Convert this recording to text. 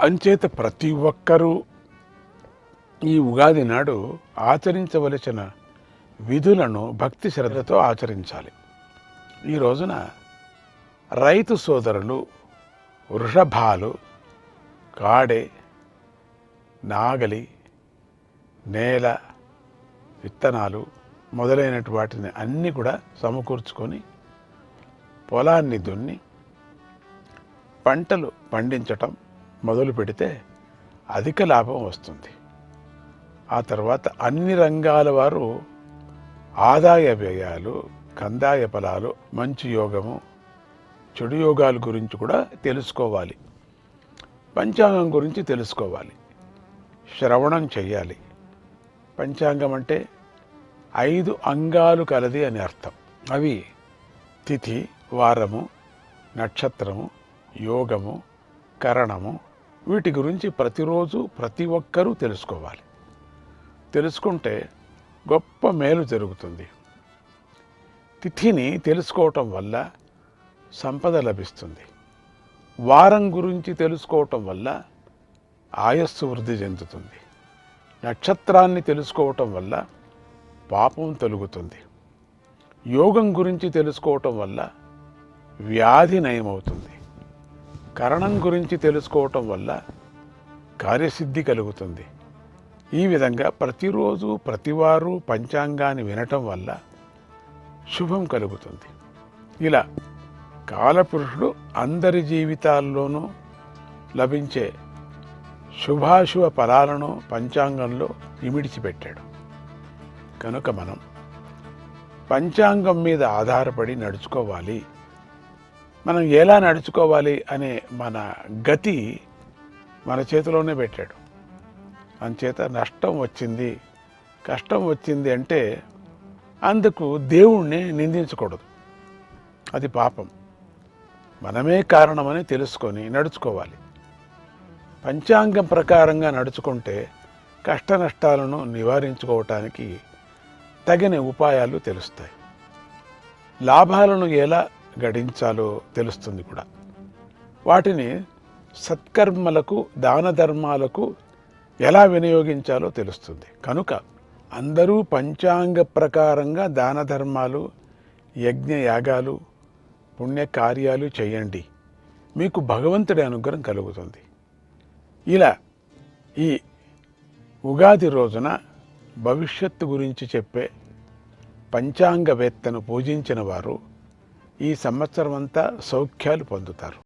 అంచేత ప్రతి ఒక్కరూ ఈ ఉగాది నాడు ఆచరించవలసిన విధులను భక్తి శ్రద్ధతో ఆచరించాలి. ఈ రోజున రైతు సోదరులు వృషభాలు కాడే నాగలి నేల విత్తనాలు మొదలైనటు వాటిని అన్నీ కూడా సమకూర్చుకొని పొలాన్ని దున్ని పంటలు పండించటం మొదలు పెడితే అధిక లాభం వస్తుంది. ఆ తర్వాత అన్ని రంగాల వారు ఆదాయ వ్యయాలు కందాయ ఫలాలు మంచి యోగము చెడు యోగాల గురించి కూడా తెలుసుకోవాలి. పంచాంగం గురించి తెలుసుకోవాలి. శ్రవణం చేయాలి పంచాంగం అంటే ఐదు అంగాలు కలది అని అర్థం. అవి తిథి వారము నక్షత్రము యోగము కరణము వీటి గురించి ప్రతిరోజు ప్రతి ఒక్కరూ తెలుసుకోవాలి. తెలుసుకుంటే గొప్ప మేలు జరుగుతుంది. తిథిని తెలుసుకోవటం వల్ల సంపద లభిస్తుంది. వారం గురించి తెలుసుకోవటం వల్ల ఆయస్సు వృద్ధి చెందుతుంది. నక్షత్రాన్ని తెలుసుకోవటం వల్ల పాపం తొలుగుతుంది. యోగం గురించి తెలుసుకోవటం వల్ల వ్యాధి నయమవుతుంది. కరణం గురించి తెలుసుకోవటం వల్ల కార్యసిద్ధి కలుగుతుంది. ఈ విధంగా ప్రతిరోజు ప్రతివారు పంచాంగాన్ని వినటం వల్ల శుభం కలుగుతుంది. ఇలా కాలపురుషుడు అందరి జీవితాల్లోనూ లభించే శుభాశుభ ఫలాలను పంచాంగంలో ఇమిడిచిపెట్టాడు. కనుక మనం పంచాంగం మీద ఆధారపడి నడుచుకోవాలి. మనం ఎలా నడుచుకోవాలి అనే మన గతి మన చేతిలోనే పెట్టాడు. అంచేత నష్టం వచ్చింది. కష్టం వచ్చింది అంటే అందుకు దేవుణ్ణి నిందించకూడదు. అది పాపం. మనమే కారణమని తెలుసుకొని నడుచుకోవాలి. పంచాంగం ప్రకారంగా నడుచుకుంటే కష్ట నష్టాలను నివారించుకోవటానికి తగిన ఉపాయాలు తెలుస్తాయి. లాభాలను ఎలా గడించాలో తెలుస్తుంది కూడా. వాటిని సత్కర్మలకు దాన ధర్మాలకు ఎలా వినియోగించాలో తెలుస్తుంది. కనుక అందరూ పంచాంగ ప్రకారంగా దాన ధర్మాలు యజ్ఞ యాగాలు పుణ్యకార్యాలు చేయండి. మీకు భగవంతుడి అనుగ్రహం కలుగుతుంది. ఇలా ఈ ఉగాది రోజున భవిష్యత్తు గురించి చెప్పే పంచాంగవేత్తను పూజించిన వారు ఈ సంవత్సరం అంతా సౌఖ్యాలు పొందుతారు.